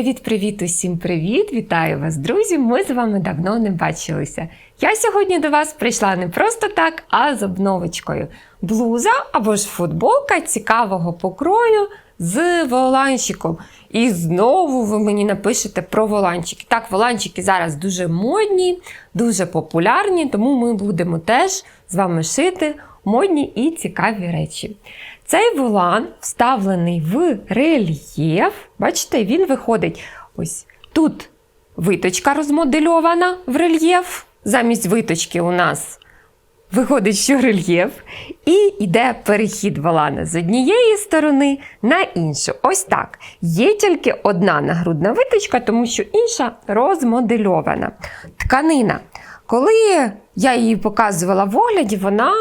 Привіт-привіт, усім привіт! Вітаю вас, друзі! Ми з вами давно не бачилися. Я сьогодні до вас прийшла не просто так, а з обновочкою. Блуза або ж футболка цікавого покрою з воланчиком. І знову ви мені напишете про воланчики. Так, воланчики зараз дуже модні, дуже популярні, тому ми будемо теж з вами шити модні і цікаві речі. Цей волан вставлений в рельєф. Бачите, він виходить ось тут виточка розмодельована в рельєф. Замість виточки у нас виходить, що рельєф, і йде перехід волана з однієї сторони на іншу. Ось так. Є тільки одна нагрудна виточка, тому що інша розмодельована. Тканина. Коли я її показувала в огляді, вона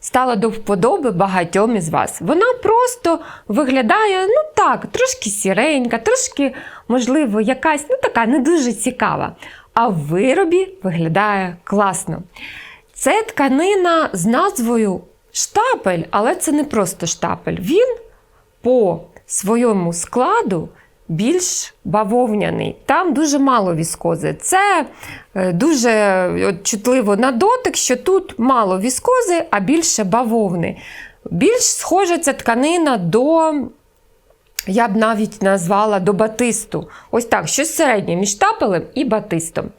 стала до вподоби багатьом із вас. Вона просто виглядає, ну так, трошки сіренька, трошки, можливо, якась, ну така не дуже цікава. А в виробі виглядає класно. Це тканина з назвою штапель, але це не просто штапель. Він по своєму складу більш бавовняний. Там дуже мало віскози. Це е, дуже от, чутливо на дотик, що тут мало віскози, а більше бавовни. Більш схожа ця тканина до. Я б навіть назвала до батисту. Ось так, щось середнє між тапелем і батистом.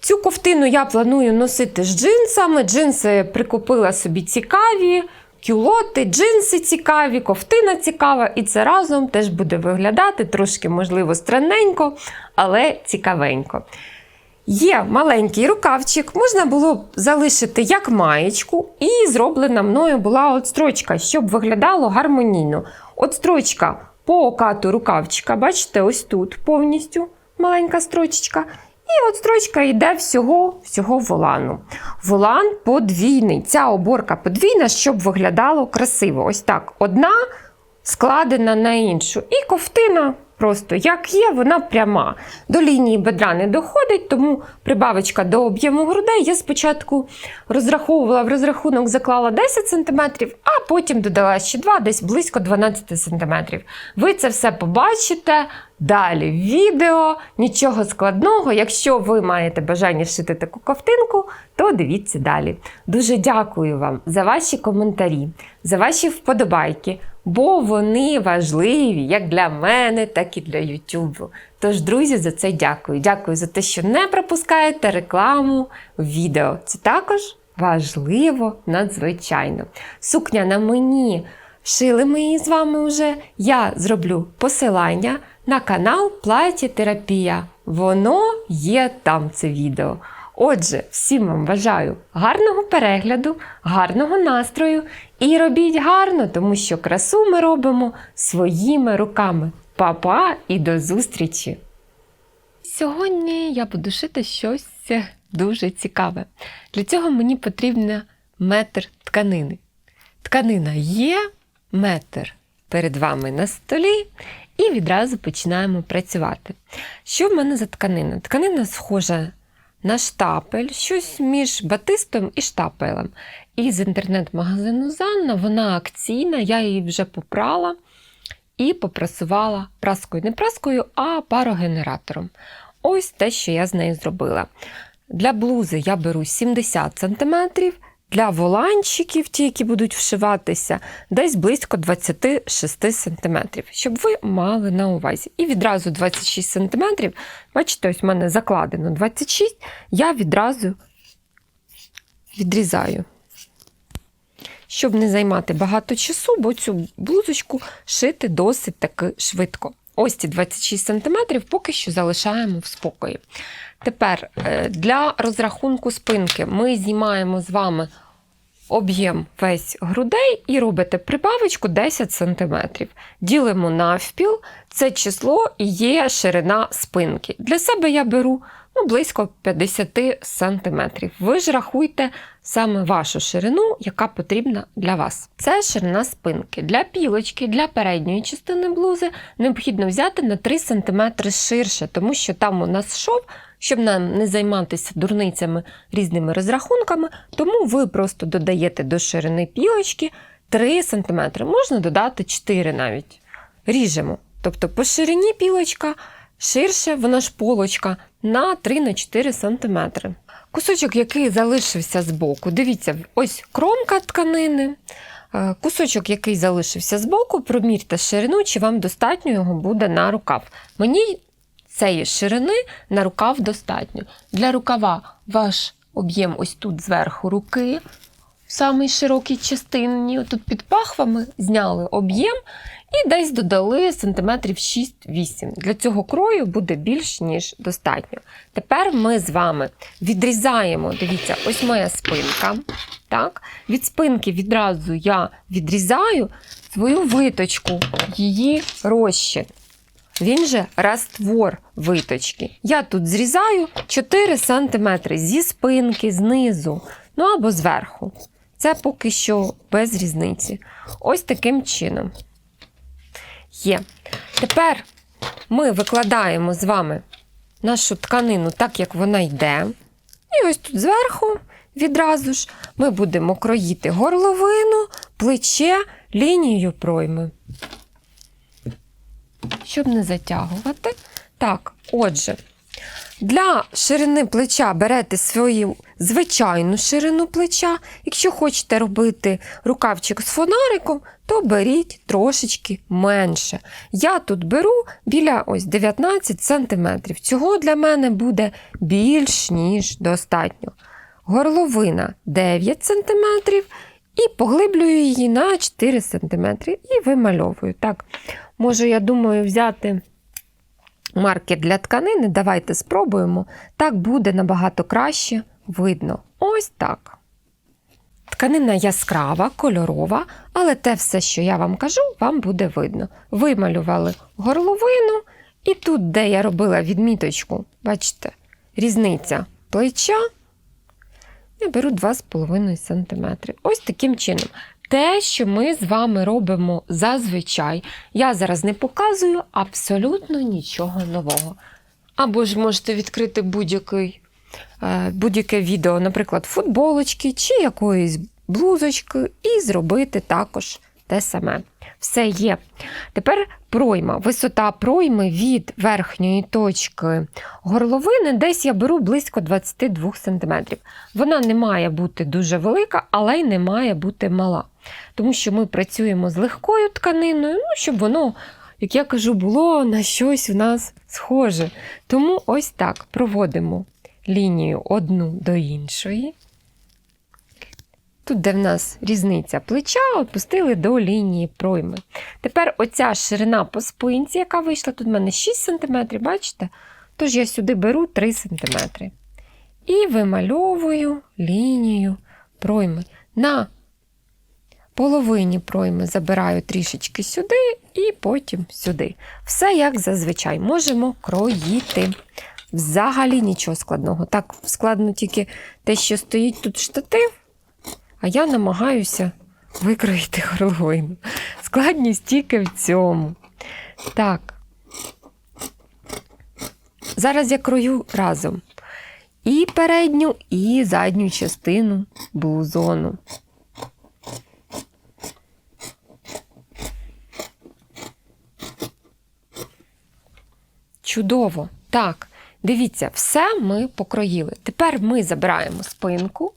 Цю ковтину я планую носити з джинсами. Джинси прикупила собі цікаві, кюлоти, джинси цікаві, ковтина цікава, і це разом теж буде виглядати трошки, можливо, странненько, але цікавенько. Є маленький рукавчик, можна було б залишити як маєчку, і зроблена мною була от строчка, щоб виглядало гармонійно. От строчка по окату рукавчика, бачите, ось тут повністю маленька строчечка. І от строчка йде всього всього волану. Волан подвійний. Ця оборка подвійна, щоб виглядало красиво. Ось так. Одна складена на іншу. І ковтина просто як є, вона пряма. До лінії бедра не доходить, тому прибавочка до об'єму грудей я спочатку розраховувала в розрахунок, заклала 10 см, а потім додала ще 2, десь близько 12 см. Ви це все побачите. Далі відео, нічого складного. Якщо ви маєте бажання шити таку ковтинку, то дивіться далі. Дуже дякую вам за ваші коментарі, за ваші вподобайки, бо вони важливі як для мене, так і для YouTube. Тож, друзі, за це дякую. Дякую за те, що не пропускаєте рекламу відео. Це також важливо надзвичайно. Сукня на мені. Шили ми її з вами вже. Я зроблю посилання на канал Платі Терапія. Воно є там це відео. Отже, всім вам бажаю гарного перегляду, гарного настрою і робіть гарно, тому що красу ми робимо своїми руками. Па-па і до зустрічі! Сьогодні я буду шити щось дуже цікаве. Для цього мені потрібен метр тканини. Тканина є, метр перед вами на столі, і відразу починаємо працювати. Що в мене за тканина? Тканина схожа на штапель, щось між батистом і штапелем. І з інтернет-магазину Занна вона акційна, я її вже попрала і попрасувала праскою, не праскою, а парогенератором. Ось те, що я з нею зробила. Для блузи я беру 70 см. Для воланчиків, ті, які будуть вшиватися, десь близько 26 см, щоб ви мали на увазі. І відразу 26 см, бачите, ось в мене закладено 26 я відразу відрізаю. Щоб не займати багато часу, бо цю блузочку шити досить таки швидко. Ось ці 26 см поки що залишаємо в спокої. Тепер е, для розрахунку спинки ми знімаємо з вами об'єм весь грудей і робите прибавочку 10 см. Ділимо навпіл, це число і є ширина спинки. Для себе я беру ну, близько 50 см. Ви ж рахуйте саме вашу ширину, яка потрібна для вас. Це ширина спинки. Для пілочки, для передньої частини блузи необхідно взяти на 3 см ширше, тому що там у нас шов. Щоб нам не займатися дурницями різними розрахунками, тому ви просто додаєте до ширини пілочки 3 см, можна додати 4 навіть. Ріжемо. Тобто по ширині пілочка ширше, вона ж полочка, на 3-4 см. Кусочок, який залишився збоку, дивіться, ось кромка тканини. Е, Кусочок, який залишився збоку, промірте ширину, чи вам достатньо його буде на рукав. Мені цієї ширини на рукав достатньо. Для рукава ваш об'єм ось тут зверху руки, в самій широкій частині, тут під пахвами зняли об'єм і десь додали сантиметрів 6-8. Для цього крою буде більш ніж достатньо. Тепер ми з вами відрізаємо, дивіться, ось моя спинка. Так? Від спинки відразу я відрізаю свою виточку, її розчин. Він же раствор виточки. Я тут зрізаю 4 см зі спинки, знизу, ну або зверху. Це поки що без різниці. Ось таким чином. Є. Тепер ми викладаємо з вами нашу тканину так, як вона йде. І ось тут зверху відразу ж ми будемо кроїти горловину, плече, лінію пройми. Щоб не затягувати. Так, отже, для ширини плеча берете свою звичайну ширину плеча. Якщо хочете робити рукавчик з фонариком, то беріть трошечки менше. Я тут беру біля ось 19 см. Цього для мене буде більш ніж достатньо. Горловина 9 см і поглиблюю її на 4 см і вимальовую. Так, можу, я думаю, взяти маркер для тканини. Давайте спробуємо. Так буде набагато краще видно. Ось так. Тканина яскрава, кольорова, але те все, що я вам кажу, вам буде видно. Вималювали горловину, і тут, де я робила відміточку, бачите, різниця плеча, я беру 2,5 см. Ось таким чином. Те, що ми з вами робимо зазвичай, я зараз не показую абсолютно нічого нового. Або ж можете відкрити будь-який, е, будь-яке відео, наприклад, футболочки чи якоїсь блузочки, і зробити також те саме. Все є. Тепер пройма. Висота пройми від верхньої точки горловини десь я беру близько 22 см. Вона не має бути дуже велика, але й не має бути мала. Тому що ми працюємо з легкою тканиною, ну, щоб воно, як я кажу, було на щось в нас схоже. Тому ось так проводимо лінію одну до іншої. Тут, де в нас різниця плеча, опустили до лінії пройми. Тепер оця ширина по спинці, яка вийшла, тут в мене 6 см, бачите? Тож я сюди беру 3 см. І вимальовую лінію пройми. На половині пройми забираю трішечки сюди і потім сюди. Все як зазвичай можемо кроїти. Взагалі нічого складного. Так, складно тільки те, що стоїть тут штатив, а я намагаюся викроїти горловину. Складність тільки в цьому. Так. Зараз я крою разом і передню, і задню частину блузону. Чудово! Так, дивіться, все ми покроїли. Тепер ми забираємо спинку.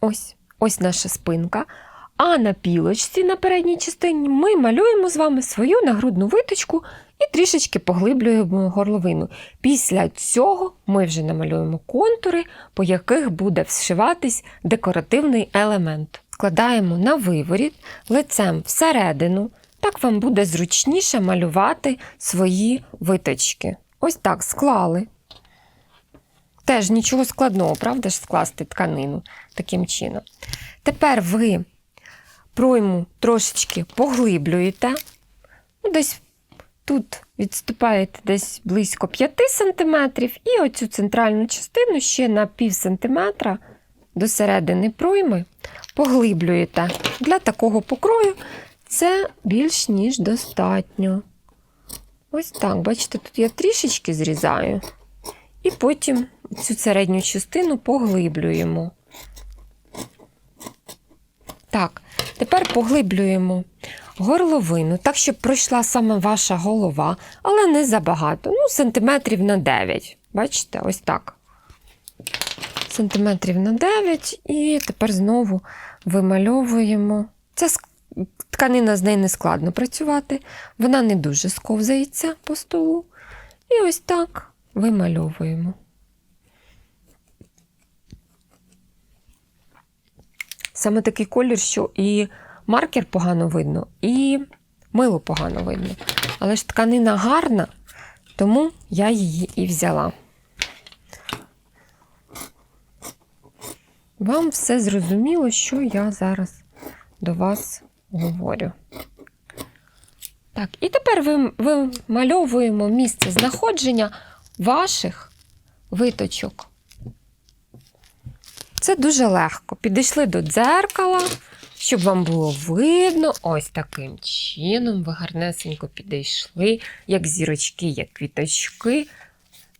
Ось, ось наша спинка. А на пілочці на передній частині ми малюємо з вами свою нагрудну виточку і трішечки поглиблюємо горловину. Після цього ми вже намалюємо контури, по яких буде вшиватись декоративний елемент. Складаємо на виворіт лицем всередину. Так вам буде зручніше малювати свої виточки. Ось так склали. Теж нічого складного, правда ж, скласти тканину таким чином. Тепер ви пройму трошечки поглиблюєте. Ну, Десь тут відступаєте десь близько 5 см, і оцю центральну частину ще на пів сантиметра до середини пройми поглиблюєте. Для такого покрою це більш ніж достатньо. Ось так, бачите, тут я трішечки зрізаю. І потім цю середню частину поглиблюємо. Так, Тепер поглиблюємо горловину, так, щоб пройшла саме ваша голова, але не забагато. Ну, сантиметрів на 9. Бачите, ось так. Сантиметрів на 9. І тепер знову вимальовуємо. Це тканина з нею не складно працювати. Вона не дуже сковзається по столу. І ось так вимальовуємо. Саме такий колір, що і маркер погано видно, і мило погано видно. Але ж тканина гарна, тому я її і взяла. Вам все зрозуміло, що я зараз до вас говорю. Так, і тепер ви- вимальовуємо місце знаходження ваших виточок. Це дуже легко. Підійшли до дзеркала, щоб вам було видно. Ось таким чином ви гарнесенько підійшли, як зірочки, як квіточки.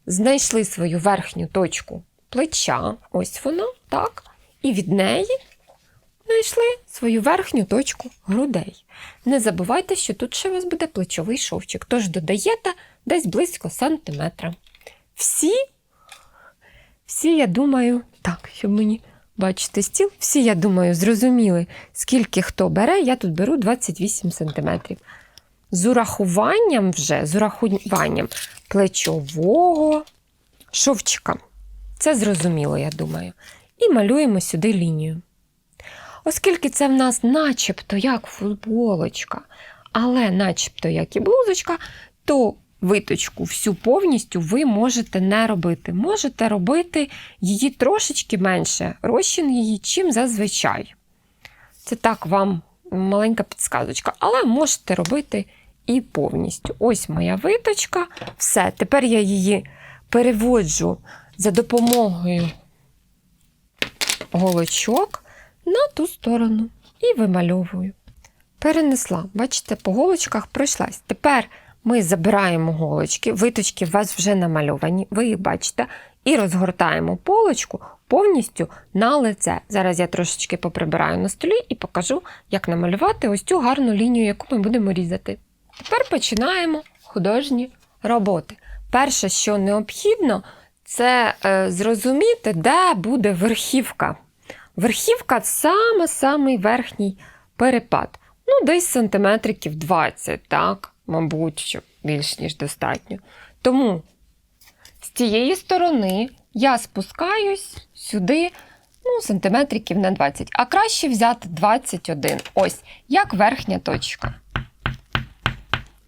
Знайшли свою верхню точку плеча. Ось вона, так. І від неї знайшли свою верхню точку грудей. Не забувайте, що тут ще у вас буде плечовий шовчик, тож додаєте десь близько сантиметра. Всі всі, я думаю, так, щоб мені бачити стіл, всі, я думаю, зрозуміли, скільки хто бере, я тут беру 28 см. З урахуванням вже, з урахуванням плечового шовчика. Це зрозуміло, я думаю. І малюємо сюди лінію. Оскільки це в нас начебто як футболочка, але начебто як і блузочка, то виточку всю повністю ви можете не робити. Можете робити її трошечки менше, розчин її, чим зазвичай. Це так вам маленька підсказочка, але можете робити і повністю. Ось моя виточка. Все, тепер я її переводжу за допомогою голочок на ту сторону і вимальовую. Перенесла, бачите, по голочках пройшлась. Тепер ми забираємо голочки, виточки у вас вже намальовані, ви їх бачите, і розгортаємо полочку повністю на лице. Зараз я трошечки поприбираю на столі і покажу, як намалювати ось цю гарну лінію, яку ми будемо різати. Тепер починаємо художні роботи. Перше, що необхідно, це е, зрозуміти, де буде верхівка. Верхівка саме самий верхній перепад. Ну, десь сантиметриків 20, так, мабуть, що більш ніж достатньо. Тому з цієї сторони я спускаюсь сюди ну, сантиметриків на 20, а краще взяти 21. Ось, як верхня точка.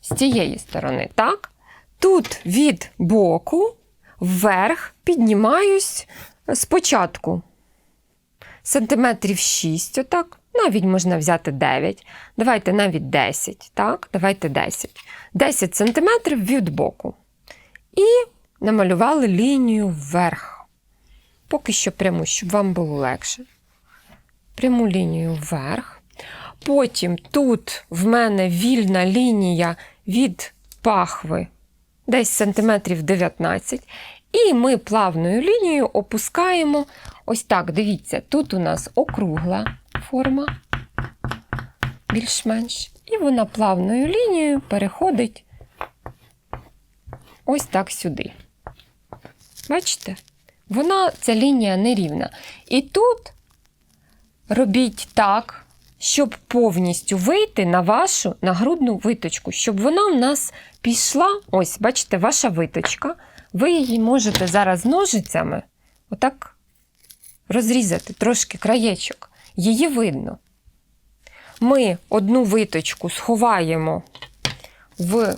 З цієї сторони, так? Тут від боку вверх піднімаюсь спочатку сантиметрів 6, отак. Навіть можна взяти 9. Давайте навіть 10. Так, давайте 10. 10 сантиметрів від боку. І намалювали лінію вверх. Поки що пряму, щоб вам було легше. Пряму лінію вверх. Потім тут в мене вільна лінія від пахви десь сантиметрів 19. І ми плавною лінією опускаємо ось так. Дивіться, тут у нас округла форма, більш-менш. І вона плавною лінією переходить ось так сюди. Бачите? Вона, ця лінія нерівна. І тут робіть так, щоб повністю вийти на вашу нагрудну виточку, щоб вона в нас пішла. Ось, бачите, ваша виточка. Ви її можете зараз ножицями отак розрізати трошки краєчок. Її видно. Ми одну виточку сховаємо в,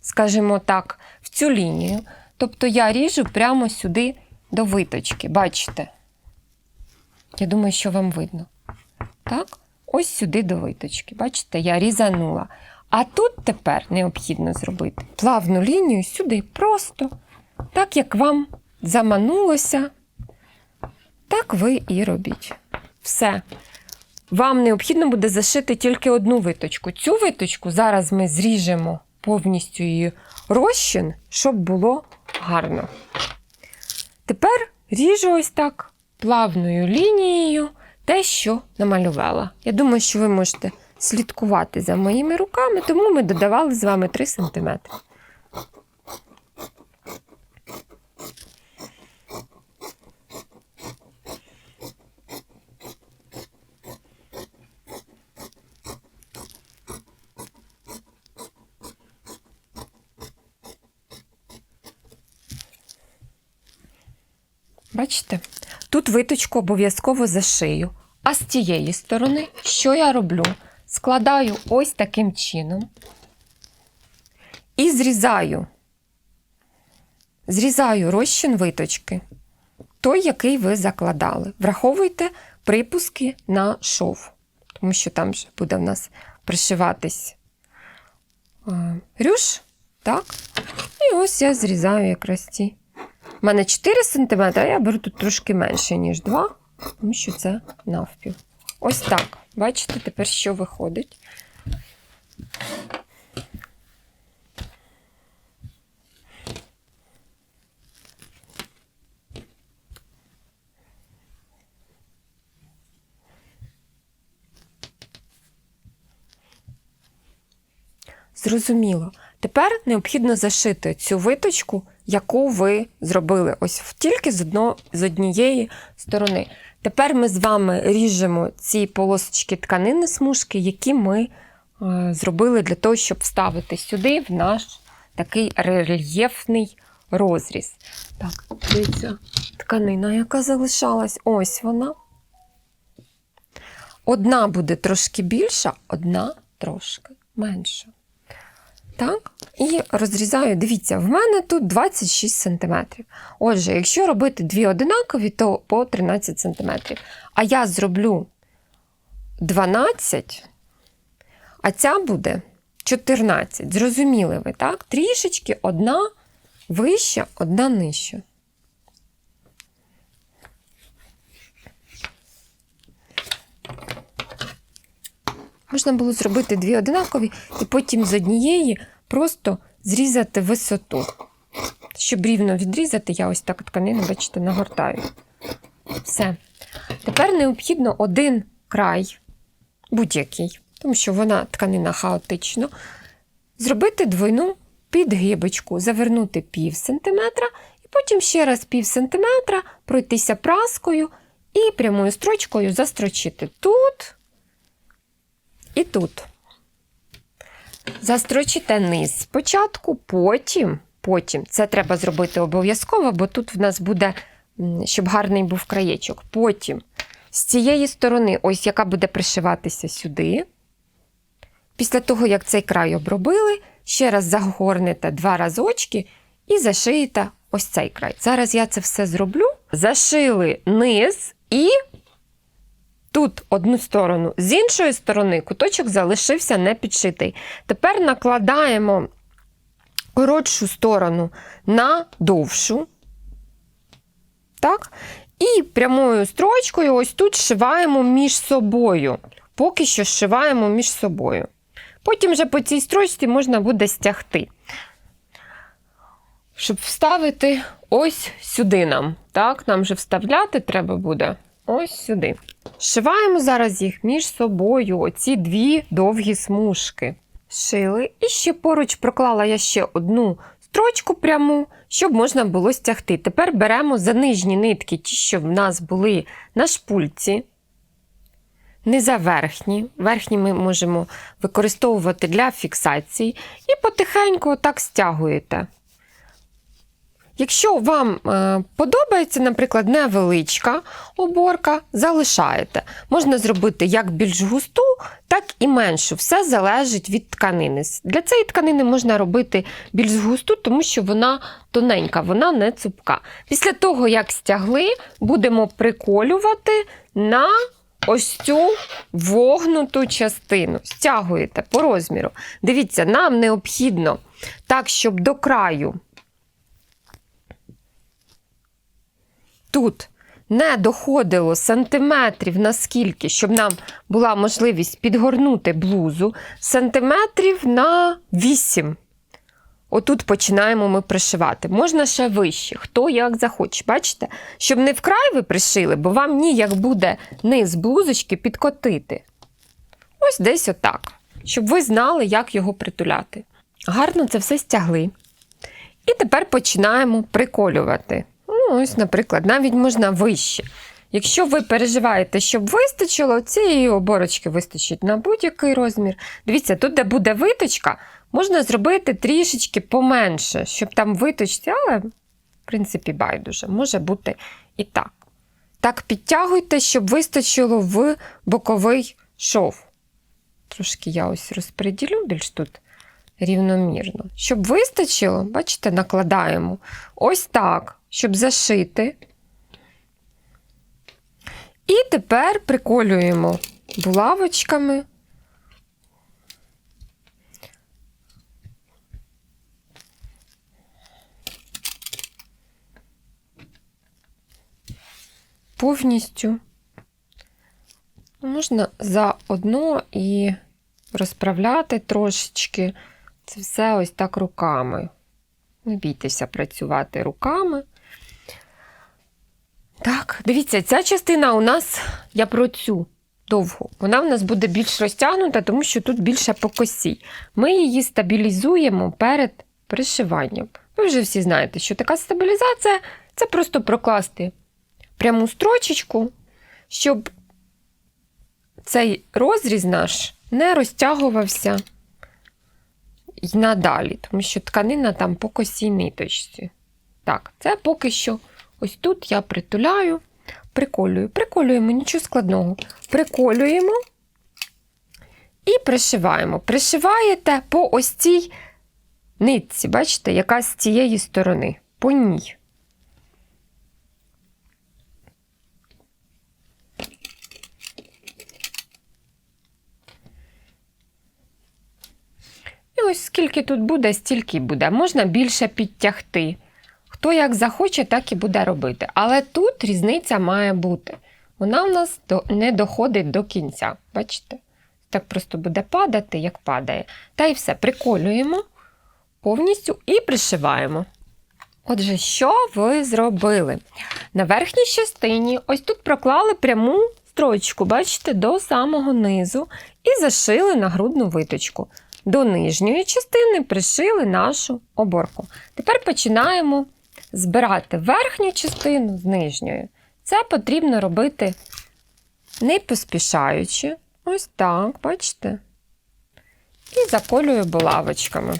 скажімо так, в цю лінію. Тобто я ріжу прямо сюди до виточки. Бачите? Я думаю, що вам видно. Так? Ось сюди до виточки. Бачите, я різанула. А тут тепер необхідно зробити плавну лінію сюди просто, так як вам заманулося, так ви і робіть. Все. Вам необхідно буде зашити тільки одну виточку. Цю виточку зараз ми зріжемо повністю її розчин, щоб було гарно. Тепер ріжу ось так плавною лінією те, що намалювала. Я думаю, що ви можете слідкувати за моїми руками, тому ми додавали з вами 3 см. Бачите? Тут виточку обов'язково зашию. А з тієї сторони, що я роблю? Складаю ось таким чином і зрізаю. Зрізаю розчин виточки, той, який ви закладали. Враховуйте припуски на шов, тому що там же буде в нас пришиватись е, рюш. Так? І ось я зрізаю якраз ці. У мене 4 см, а я беру тут трошки менше, ніж 2, тому що це навпіл. Ось так. Бачите, тепер що виходить? Зрозуміло. Тепер необхідно зашити цю виточку, яку ви зробили ось тільки з, однієї сторони. Тепер ми з вами ріжемо ці полосочки тканини смужки, які ми е, зробили для того, щоб вставити сюди в наш такий рельєфний розріз. Так, дивіться, тканина, яка залишалась, ось вона. Одна буде трошки більша, одна трошки менша. Так, і розрізаю, дивіться, в мене тут 26 см. Отже, якщо робити дві одинакові, то по 13 см. А я зроблю 12, а ця буде 14. Зрозуміли ви, так? Трішечки одна вища, одна нижча. Можна було зробити дві одинакові і потім з однієї просто зрізати висоту. Щоб рівно відрізати, я ось так тканину, бачите, нагортаю. Все. Тепер необхідно один край, будь-який, тому що вона тканина хаотична, зробити двойну підгибочку, завернути пів сантиметра, і потім ще раз пів сантиметра пройтися праскою і прямою строчкою застрочити тут і тут. Застрочите низ спочатку, потім, потім, це треба зробити обов'язково, бо тут в нас буде, щоб гарний був краєчок. Потім з цієї сторони, ось яка буде пришиватися сюди. Після того, як цей край обробили, ще раз загорнете два разочки і зашиєте ось цей край. Зараз я це все зроблю. Зашили низ і тут одну сторону. З іншої сторони куточок залишився не підшитий. Тепер накладаємо коротшу сторону на довшу. Так? І прямою строчкою ось тут зшиваємо між собою. Поки що зшиваємо між собою. Потім вже по цій строчці можна буде стягти. Щоб вставити ось сюди нам. Так, нам же вставляти треба буде ось сюди. Зшиваємо зараз їх між собою, оці дві довгі смужки. Шили. І ще поруч проклала я ще одну строчку пряму, щоб можна було стягти. Тепер беремо за нижні нитки, ті, що в нас були на шпульці. Не за верхні. Верхні ми можемо використовувати для фіксації. І потихеньку отак стягуєте. Якщо вам е, подобається, наприклад, невеличка уборка, залишаєте. Можна зробити як більш густу, так і меншу. Все залежить від тканини. Для цієї тканини можна робити більш густу, тому що вона тоненька, вона не цупка. Після того, як стягли, будемо приколювати на ось цю вогнуту частину. Стягуєте по розміру. Дивіться, нам необхідно так, щоб до краю. Тут не доходило сантиметрів наскільки, щоб нам була можливість підгорнути блузу, сантиметрів на 8. отут починаємо ми пришивати. Можна ще вище, хто як захоче. Бачите? Щоб не вкрай ви пришили, бо вам ніяк буде низ блузочки підкотити. Ось десь отак. Щоб ви знали, як його притуляти. Гарно це все стягли. І тепер починаємо приколювати. Ну, ось, наприклад, навіть можна вище. Якщо ви переживаєте, щоб вистачило, цієї оборочки вистачить на будь-який розмір. Дивіться, тут, де буде виточка, можна зробити трішечки поменше, щоб там виточці, але, в принципі, байдуже, може бути і так. Так підтягуйте, щоб вистачило в боковий шов. Трошки я ось розподілю більш тут рівномірно. Щоб вистачило, бачите, накладаємо ось так, щоб зашити. І тепер приколюємо булавочками. Повністю можна заодно і розправляти трошечки це все ось так руками. Не бійтеся працювати руками. Так, дивіться, ця частина у нас, я про цю довгу, вона в нас буде більш розтягнута, тому що тут більше по косі. Ми її стабілізуємо перед пришиванням. Ви вже всі знаєте, що така стабілізація це просто прокласти пряму строчечку, щоб цей розріз наш не розтягувався і надалі, тому що тканина там по косій ниточці. Так, це поки що ось тут я притуляю, приколюю. Приколюємо, нічого складного. Приколюємо і пришиваємо. Пришиваєте по ось цій нитці, бачите, яка з цієї сторони, по ній. І ось скільки тут буде, стільки буде. Можна більше підтягти. Хто як захоче, так і буде робити. Але тут різниця має бути. Вона в нас не доходить до кінця. Бачите? Так просто буде падати, як падає. Та й все, приколюємо повністю і пришиваємо. Отже, що ви зробили? На верхній частині ось тут проклали пряму строчку, бачите, до самого низу, і зашили нагрудну виточку. До нижньої частини пришили нашу оборку. Тепер починаємо збирати верхню частину з нижньої. Це потрібно робити не поспішаючи. Ось так, бачите? І заколюю булавочками.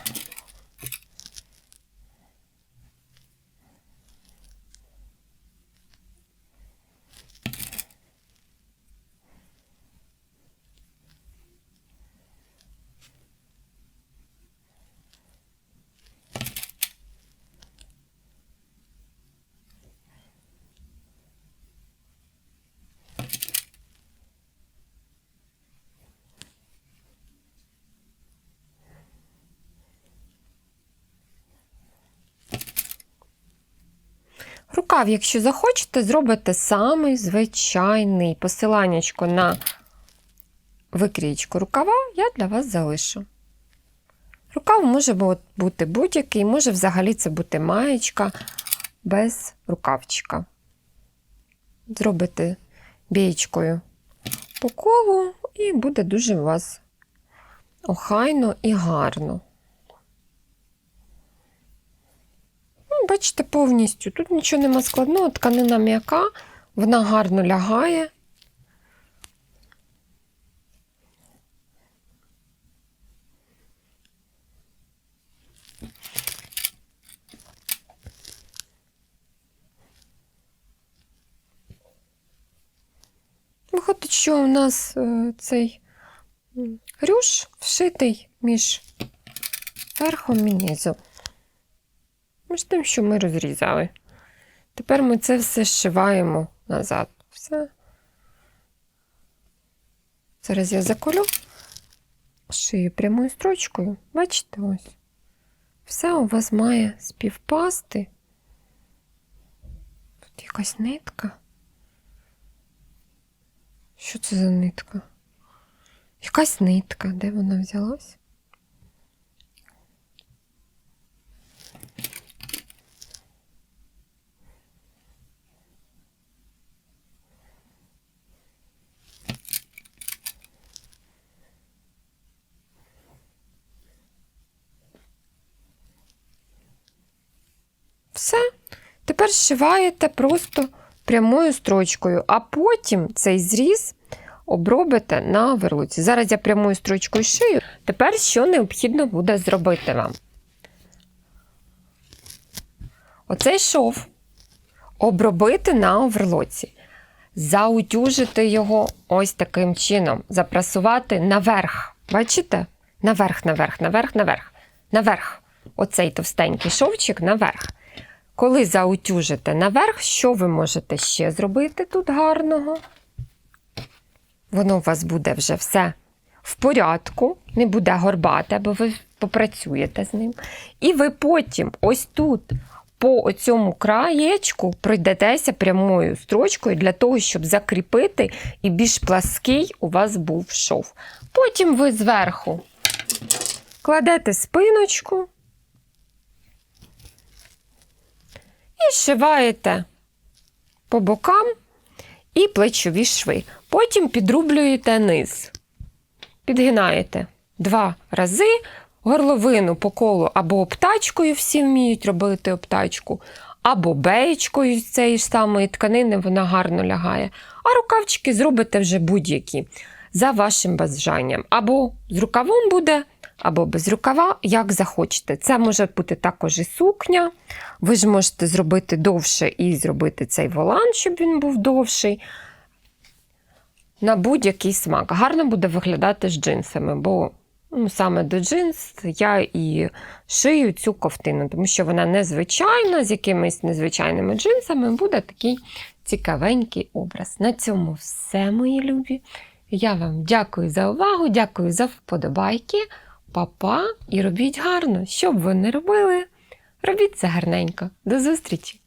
Рукав, якщо захочете, зробите самий звичайний посиланнячко на викрійку рукава, я для вас залишу. Рукав може бути будь-який, може взагалі це бути маєчка без рукавчика. Зробите бієчкою по колу, і буде дуже у вас охайно і гарно. Бачите, повністю. Тут нічого нема складного, тканина м'яка, вона гарно лягає. Виходить, що у нас е, цей рюш вшитий між верхом і низом. Між тим, що ми розрізали. Тепер ми це все зшиваємо назад. Все. Зараз я заколю шию прямою строчкою. Бачите, ось. Все у вас має співпасти. Тут якась нитка. Що це за нитка? Якась нитка, де вона взялась? Тепер просто прямою строчкою, а потім цей зріз обробите на верлуці. Зараз я прямою строчкою шию. Тепер що необхідно буде зробити вам? Оцей шов обробити на оверлоці, заутюжити його ось таким чином, запрасувати наверх. Бачите? Наверх, наверх, наверх, наверх, наверх. Оцей товстенький шовчик наверх. Коли заутюжите наверх, що ви можете ще зробити тут гарного? Воно у вас буде вже все в порядку, не буде горбати, бо ви попрацюєте з ним. І ви потім ось тут по цьому краєчку пройдетеся прямою строчкою для того, щоб закріпити і більш плаский у вас був шов. Потім ви зверху кладете спиночку і зшиваєте по бокам і плечові шви. Потім підрублюєте низ. Підгинаєте два рази, горловину по колу або обтачкою, всі вміють робити обтачку, або беєчкою з цієї ж самої тканини, вона гарно лягає. А рукавчики зробите вже будь-які за вашим бажанням. Або з рукавом буде, або без рукава, як захочете. Це може бути також і сукня. Ви ж можете зробити довше і зробити цей волан, щоб він був довший. На будь-який смак. Гарно буде виглядати з джинсами, бо ну, саме до джинс я і шию цю ковтину, тому що вона незвичайна, з якимись незвичайними джинсами буде такий цікавенький образ. На цьому все, мої любі. Я вам дякую за увагу, дякую за вподобайки. Па-па і робіть гарно, що б ви не робили. Робіть це гарненько. До зустрічі!